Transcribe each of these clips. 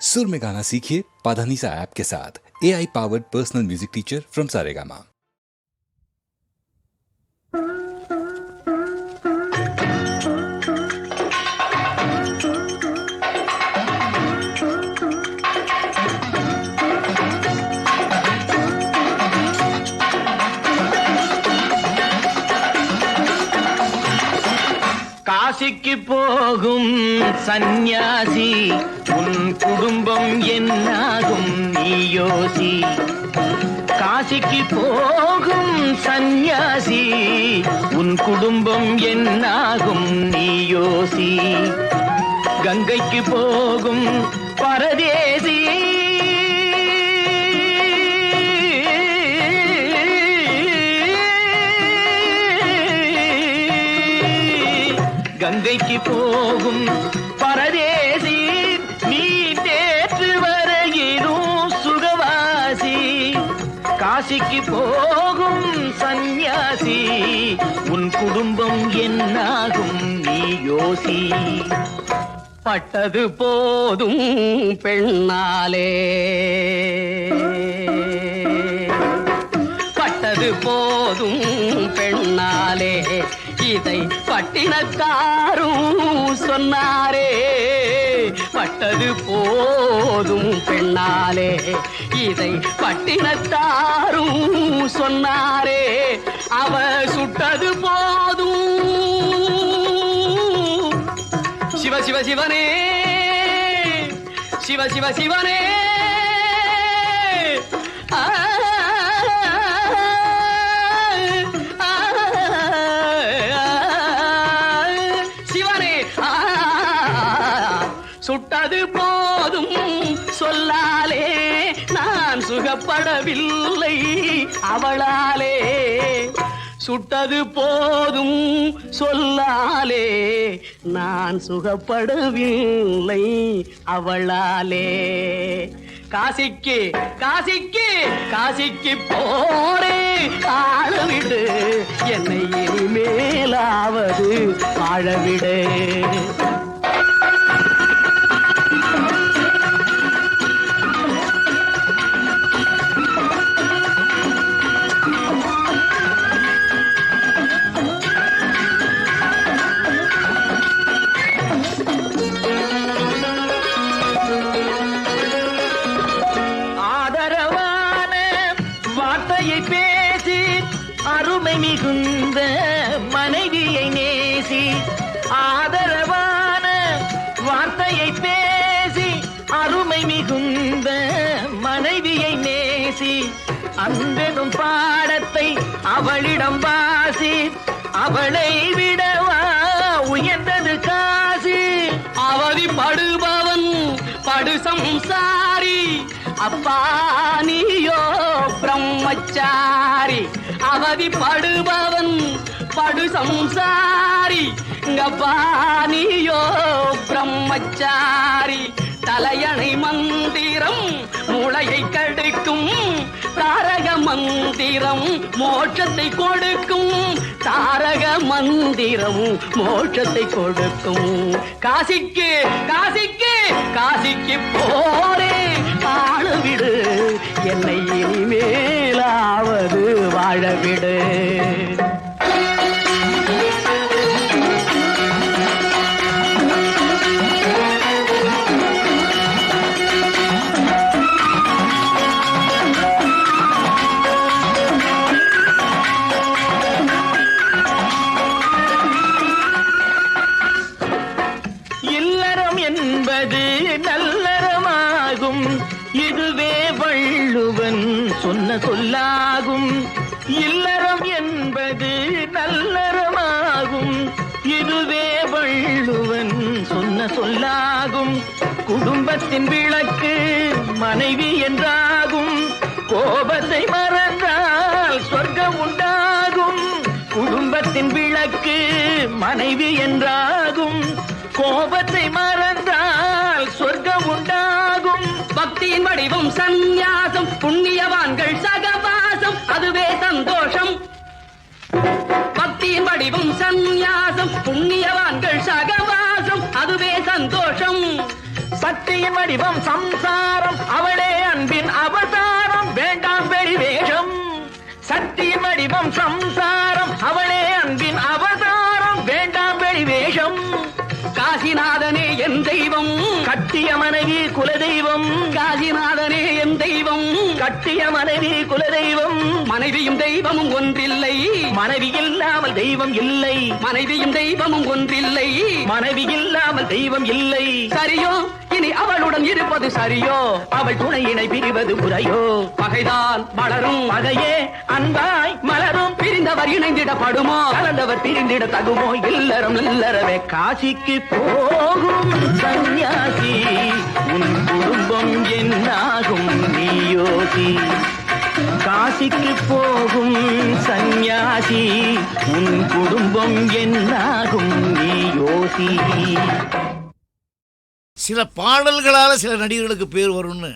सुर में गाना सीखिए पाधानीसा ऐप के साथ A I powered personal music teacher from Saregama காசிக்கு போகும் சந்நியாசி உன் குடும்பம் என்னாகும் நீ யோசி. காசிக்கு போகும் சந்நியாசி உன் குடும்பம் என்னாகும் நீ யோசி. கங்கைக்கு போகும் பரதேசி. கங்கைக்கு போகும் காசிக்கு போகும் சந்நியாசி. உன் குடும்பம் என்னாகும் நீ யோசி. பட்டது போதும் பெண்ணாலே. பட்டது போதும் பெண்ணாலே. இதை பட்டினக்காரும் சொன்னாரே. பட்டது போதும் பெண்ணாலே. இதை பட்டினத்தாரும் சொன்னாரே. அவ சுட்டது போதும். சிவ சிவ சிவனே. சிவ சிவ சிவனே. அவளாலே சுட்டது போதும் சொல்லாலே நான் சுகப்படவில்லை அவளாலே. காசிக்கு காசிக்கு காசிக்கு போரே ஆழவிடு என்னை இனிமேலாவது வாழவிடு பேசி அருமை மிகுந்த மனைவியை நேசி அன்பெனும் பாடத்தை அவளிடம் வாசி அவளை விடவா உயர்ந்தது காசி. அவதிப்படுபவன் படு சம்சாரி அப்பா நீயோ பிரம்மச்சாரி. அவதி படுபவன் சம்சாரி அப்பா நீயோ பிரம்மச்சாரி. தலையணை மந்திரம் மூளையை கடுக்கும் தாரக மந்திரம் மோட்சத்தை கொடுக்கும் தாரக மந்திரம் மோட்சத்தை கொடுக்கும். காசிக்கு காசிக்கு காசிக்கு போரே பாடுவிடு என்னை இனிமேலாவது வாழவிடு. என்றாகும் குடும்பத்தின் விளக்கு மனைவி என்றாகும். கோபத்தை மறந்தால் சொர்க்கம் உண்டாகும். குடும்பத்தின் விளக்கு மனைவி என்றாகும். கோபத்தை மறந்தால் சொர்க்கம் உண்டாகும். பக்தியின் வடிவம் சந்நியாசம் புண்ணியவான்கள் சகவாசம் அதுவே சந்தோஷம். பக்தியின் வடிவம் சந்நியாசம் புண்ணியவான்கள் சகவாசம் அதுவே சந்தோஷம். சக்தியின் வடிவம் சம்சாரம். அவளே அன்பின் அவதாரம். வேண்டாம் வெளிவேஷம். சக்தியின் வடிவம் சம்சாரம். என் தெய்வம். கட்டிய மனைவி குலதெய்வம். காசிநாதனே என் தெய்வம். கட்டிய மனைவி குலதெய்வம். மனைவியும் தெய்வமும் ஒன்றில்லை. மனைவி இல்லாமல் தெய்வம் இல்லை. மனைவியும் தெய்வமும் ஒன்றில்லை. மனைவி இல்லாமல் தெய்வம் இல்லை. சரியோ? இனி அவளுடன் இருப்பது சரியோ? அவள் துணையினை பிரிவது முறையோ பகைதான் வளரும் அதையே அன்பாய் மலரும். பிரிந்தவர் இணைந்திடப்படுமோ? கலந்தவர் பிரிந்திட தகுமோ? இல்லறம் இல்லறவே காசிக்கு போகும் சன்னியாசி உன் குடும்பம் என்னாகும் நீயோசி காசிக்கு போகும் சந்நியாசி. உன் குடும்பம் என்னாகும் நீயோசி சில பாடல்களால் சில நடிகர்களுக்கு பேர் வரும்னு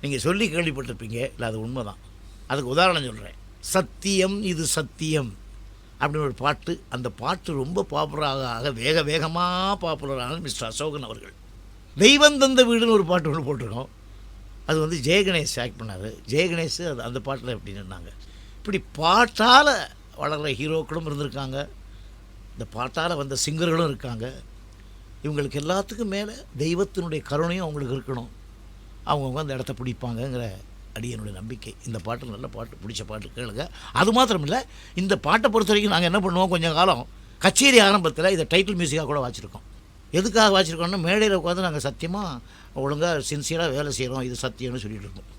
நீங்கள் சொல்லி கேள்விப்பட்டிருப்பீங்க. இல்லை அது உண்மைதான். அதுக்கு உதாரணம் சொல்கிறேன் சத்தியம் இது சத்தியம் அப்படின்னு ஒரு பாட்டு அந்த பாட்டு ரொம்ப பாப்புலராக ஆக வேக வேகமாக பாப்புலரான மிஸ்டர் அசோகன் அவர்கள். தெய்வம் தந்த வீடுன்னு ஒரு பாட்டு ஒன்று போட்டிருக்கோம். அது வந்து ஜெயகணேஷ் ஆக்ட் பண்ணார். ஜெயகணேஷ் அது அந்த பாட்டில் எப்படி நின்னாங்க? இப்படி பாட்டால் வளர்கிற ஹீரோக்களும் இருந்திருக்காங்க. இந்த பாட்டால் வந்த சிங்கர்களும் இருக்காங்க. இவங்களுக்கு எல்லாத்துக்கும் மேலே தெய்வத்தினுடைய கருணையும் அவங்களுக்கு இருக்கணும். அவங்கவுங்க அந்த இடத்த பிடிப்பாங்கங்கிற அடியனுடைய நம்பிக்கை. இந்த பாட்டு நல்ல பாட்டு பிடிச்ச பாட்டு கேளுங்க. அது மாத்திரம் இல்லை இந்த பாட்டை பொறுத்த வரைக்கும் நாங்கள் என்ன பண்ணுவோம்? கொஞ்சம் காலம் கச்சேரி ஆரம்பத்தில் இதை டைட்டில் மியூசிக்காக கூட வச்சுருக்கோம். எதுக்காக வச்சுருக்கோம்னா மேடையில் உட்காந்து நாங்கள் சத்தியமாக ஒழுங்காக சின்சியராக வேலை செய்கிறோம் இது சத்தியம்னு சொல்லிட்டு இருக்கோம்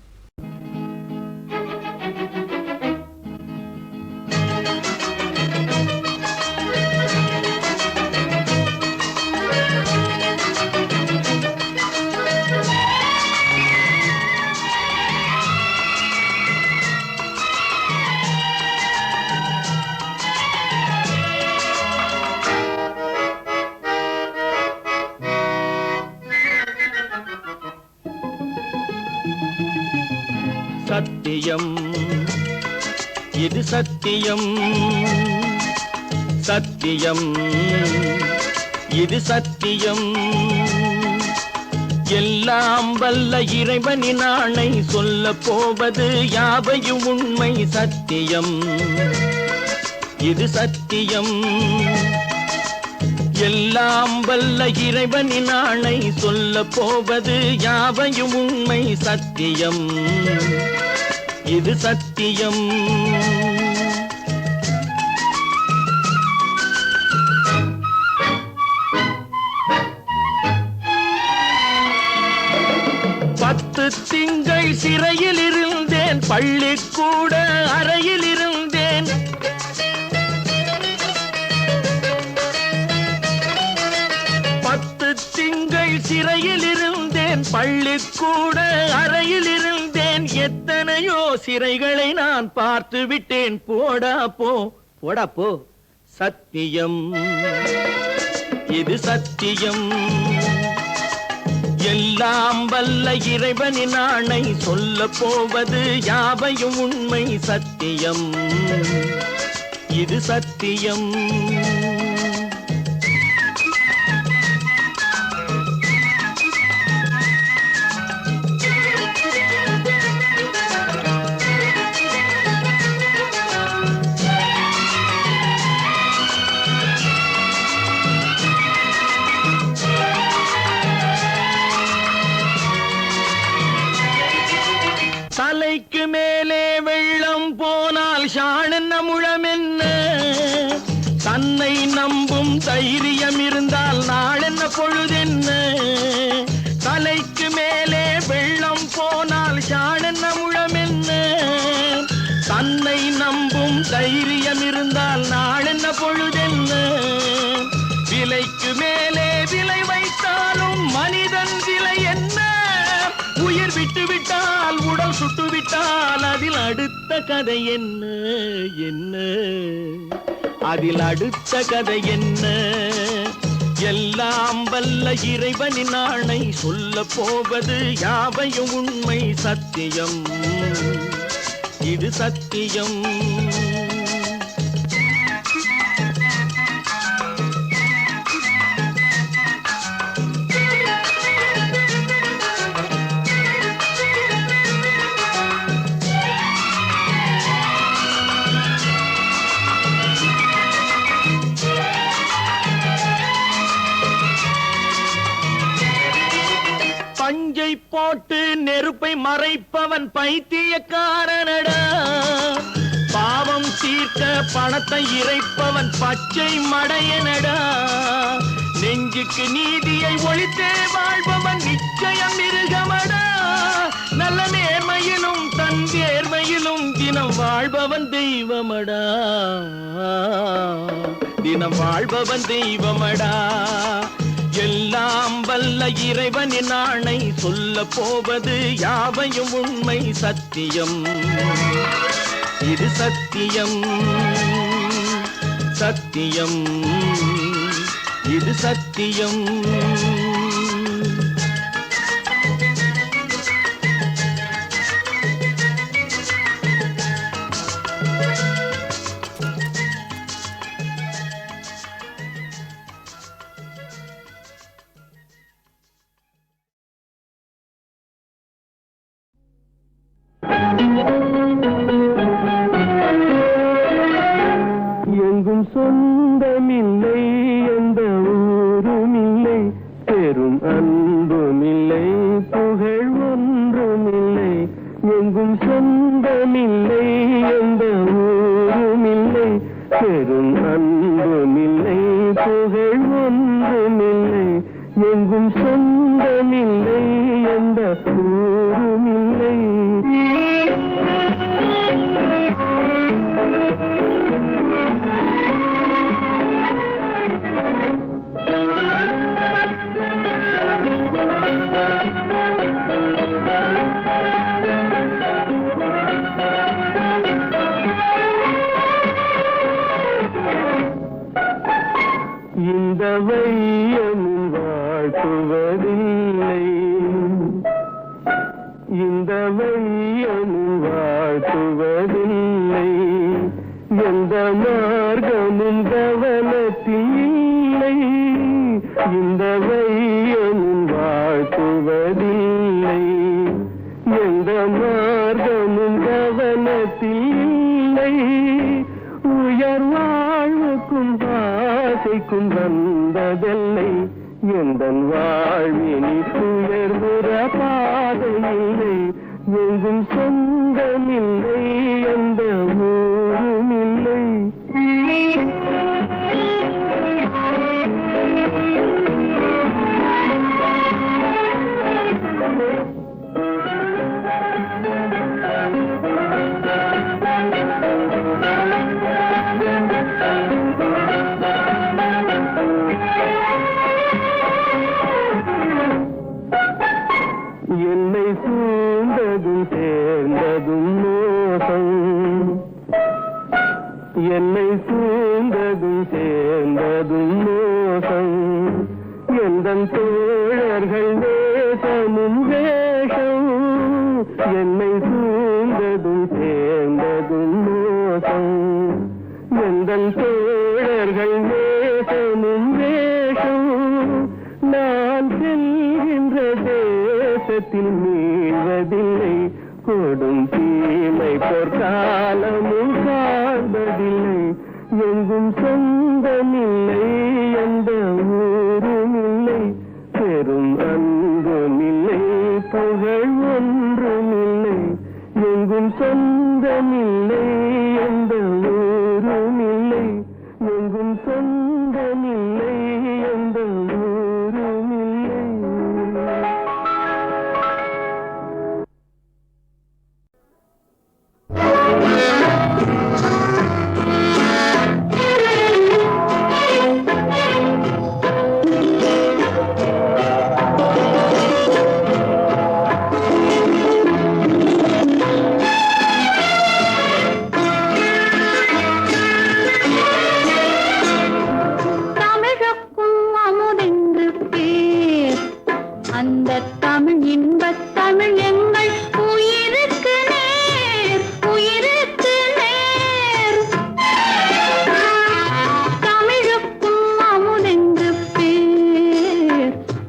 சத்தியம். சத்தியம். இது சத்தியம். எல்லாம் வல்ல இறைவனின் ஆணை சொல்ல போவது யாவையும் உண்மை சத்தியம். இது சத்தியம். எல்லாம் வல்ல இறைவனின் ஆணை சொல்ல போவது யாவையும் உண்மை சத்தியம். இது சத்தியம். சிறையில் இருந்தேன் பள்ளிக்கூட அறையில் இருந்தேன் பத்து திங்கள் சிறையில் இருந்தேன் பள்ளிக்கூட அறையில் இருந்தேன் எத்தனையோ சிறைகளை நான் பார்த்து விட்டேன். போடா போ போடா போ. சத்தியம் இது சத்தியம். எல்லாம் வல்ல இறைவனின் ஆணை சொல்ல போவது யாவையும் உண்மை சத்தியம். இது சத்தியம். ஷாணென்ன தன்னை நம்பும் தைய கதை என்ன என்ன? அதில் அடுத்த கதை என்ன? எல்லாம் வல்ல இறைவனின் ஆணை சொல்ல போவது யாவையும் உண்மை சத்தியம். இது சத்தியம். போட்டு நெருப்பை மறைப்பவன் பைத்தியக்காரனடா. பாவம் தீர்க்க பணத்தை இறைப்பவன் பச்சை மடையனடா. நெஞ்சுக்கு நீதியை ஒழித்தே வாழ்பவன் நிச்சயம் மிருகமடா. நல்ல நேர்மையிலும் தன் தேர்மையிலும் தினம் வாழ்பவன் தெய்வமடா. தினம் வாழ்பவன் தெய்வமடா. எல்லாம் வல்ல இறைவனின் ஆணை சொல்ல போவது யாவையும் உண்மை சத்தியம். இது சத்தியம் சத்தியம். இது சத்தியம். ஆசைக்கும் வந்ததில்லை. எந்த வாழ்வினி உயர்வுற பாதையில்லை எங்கும் சொந்தமில்லை எந்த ஊருமில்லை எந்த தோழர்கள் சொந்தமில்லை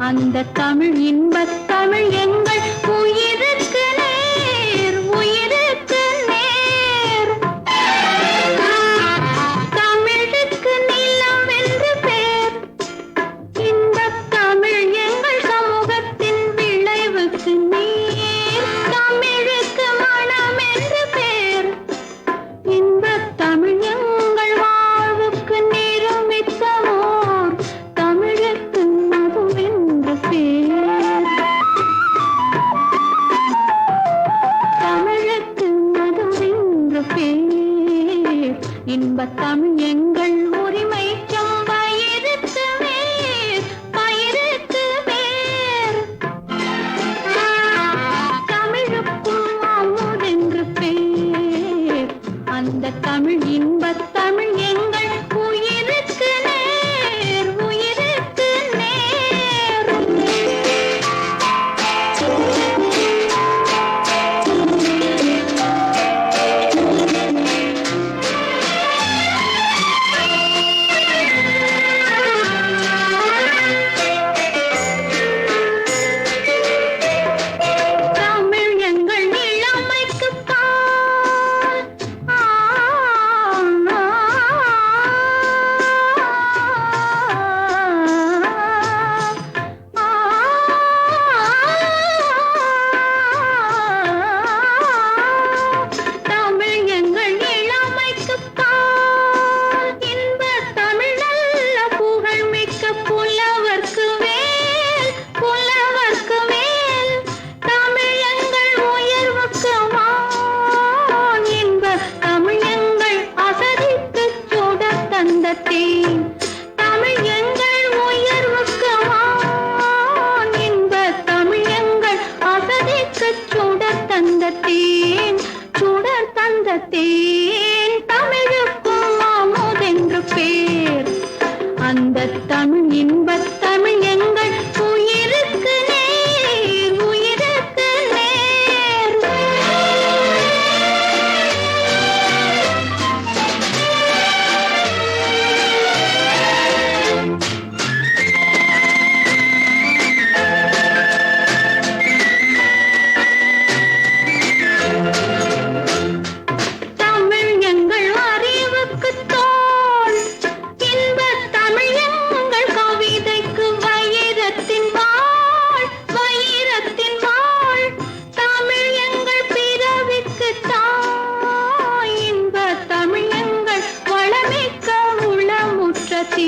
அந்த தமிழ் இன்பத் தமிழ் எங்கள்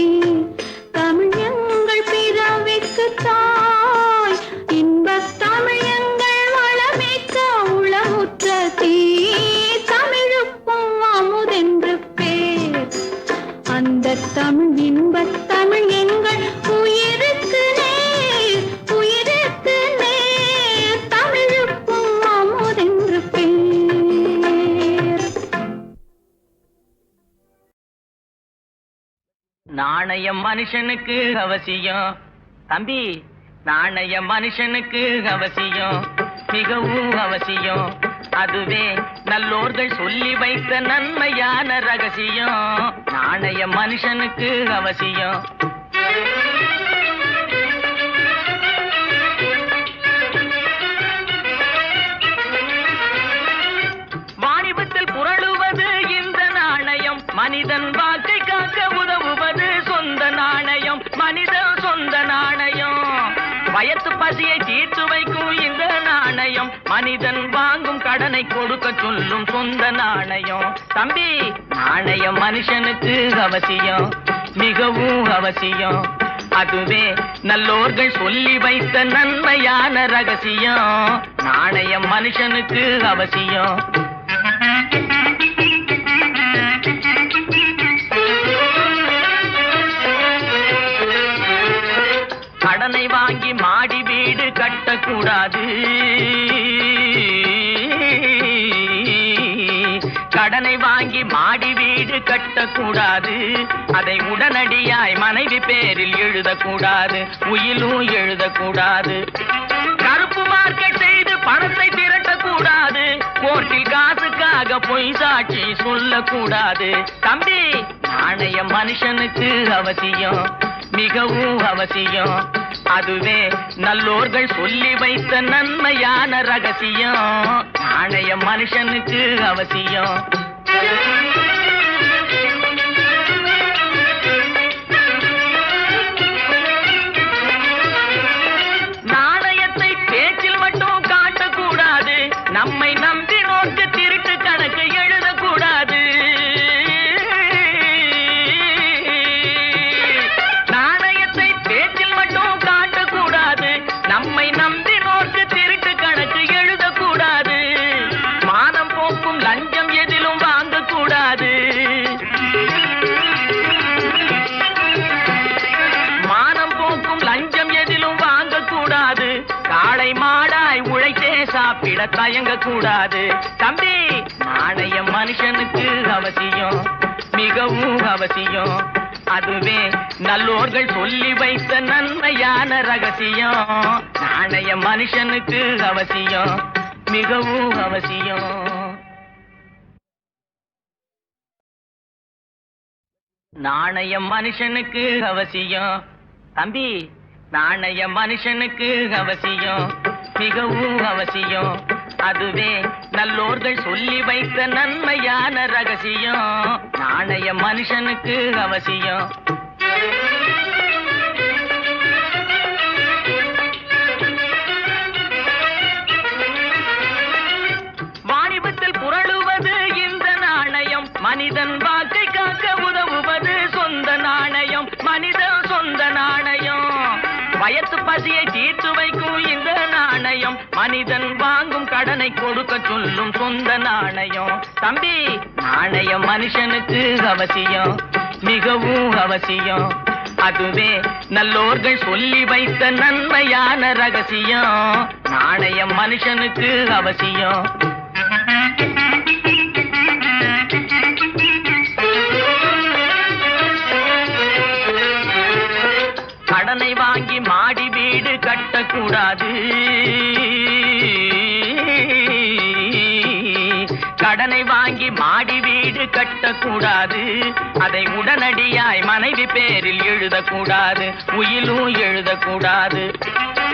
You. மனுஷனுக்கு அவசியம். தம்பி நாணயம் மனுஷனுக்கு அவசியம். மிகவும் அவசியம். அதுவே நல்லோர்கள் சொல்லி வைத்த நன்மையான ரகசியம். நாணயம் மனுஷனுக்கு அவசியம். பசியை தீர்த்து வைக்கும் இந்த நாணயம். மனிதன் வாங்கும் கடனை கொடுக்க சொல்லும் சொந்த நாணயம். தம்பி நாணயம் மனுஷனுக்கு அவசியம் மிகவும் அவசியம். அதுவே நல்லோர்கள் சொல்லி வைத்த நன்மையான ரகசியம். நாணயம் மனுஷனுக்கு அவசியம். கூடாது. கடனை வாங்கி மாடி வீடு கட்டக்கூடாது. அதை உடனடியாய் மனைவி பேரில் எழுதக்கூடாது. உயிலும் எழுதக்கூடாது. கருப்பு மார்க்கெட் செய்து பணத்தை திரட்டக்கூடாது. கோர்ட்டில் காசுக்காக பொய் சாட்சி சொல்லக்கூடாது. தம்பி நாணய மனுஷனுக்கு அவசியம் மிகவும் அவசியம். அதுவே நல்லோர்கள் சொல்லி வைத்த நன்மையான ரகசியம். நாணய மனுஷனுக்கு அவசியம். மிகவும் அவசியம். அதுவே நல்லோர்கள் சொல்லி வைத்த நன்மையான ரகசியம். நாணய மனுஷனுக்கு அவசியம். மிகவும் அவசியம். நாணய மனுஷனுக்கு அவசியம். தம்பி நாணய மனுஷனுக்கு அவசியம். மிகவும் அவசியம். அதுவே நல்லோர்கள் சொல்லி வைத்த நன்மையான ரகசியம் நாணயம் மனுஷனுக்கு அவசியம். வாணிபத்தில் புரளுவது இந்த நாணயம் மனிதன் வாக்கை காக்க உதவுவது சொந்த நாணயம் மனிதன் சொந்த நாணயம். வயத்து பசியை தீர்த்து வைக்கும் மனிதன் வாங்கும் கடனை கொடுக்க சொல்லும் சொந்த நாணயம். தம்பி நாணயம் மனுஷனுக்கு அவசியம் மிகவும் அவசியம். அதுவே நல்லோர்கள் சொல்லி வைத்த நன்மையான ரகசியம். நாணயம் மனுஷனுக்கு அவசியம். கடனை வாங்கி மாடி வீடு கட்டக்கூடாது. வாங்கி மாடி வீடு கட்டக்கூடாது. அதை உடனடியாய் மனைவி பேரில் எழுதக்கூடாது. உயிலும் எழுதக்கூடாது.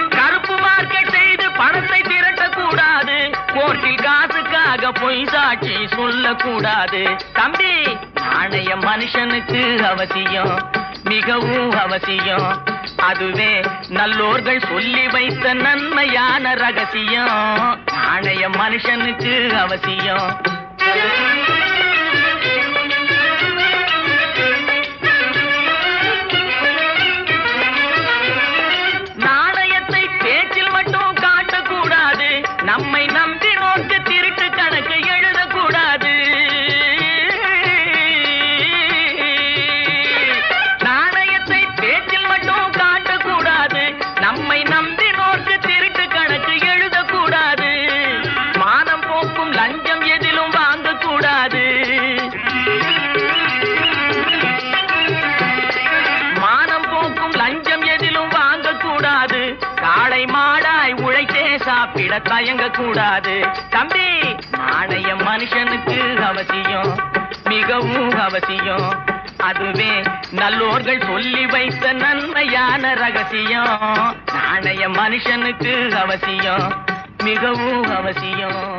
கருப்பு மார்க்கெட் செய்து பணத்தை திரட்டக்கூடாது. கோர்ட்டில் காசுக்காக பொய் சாட்சி சொல்லக்கூடாது. தம்பி நாணய மனுஷனுக்கு அவசியம் மிகவும் அவசியம். அதுவே நல்லோர்கள் சொல்லி வைத்த நன்மையான ரகசியம். நாணய மனுஷனுக்கு அவசியம். Música சாப்பிட தயங்க கூடாது. தம்பி நாணய மனுஷனுக்கு அவசியம். மிகவும் அவசியம். அதுவே நல்லோர்கள் சொல்லி வைத்த நன்மையான ரகசியம். நாணய மனுஷனுக்கு அவசியம். மிகவும் அவசியம்.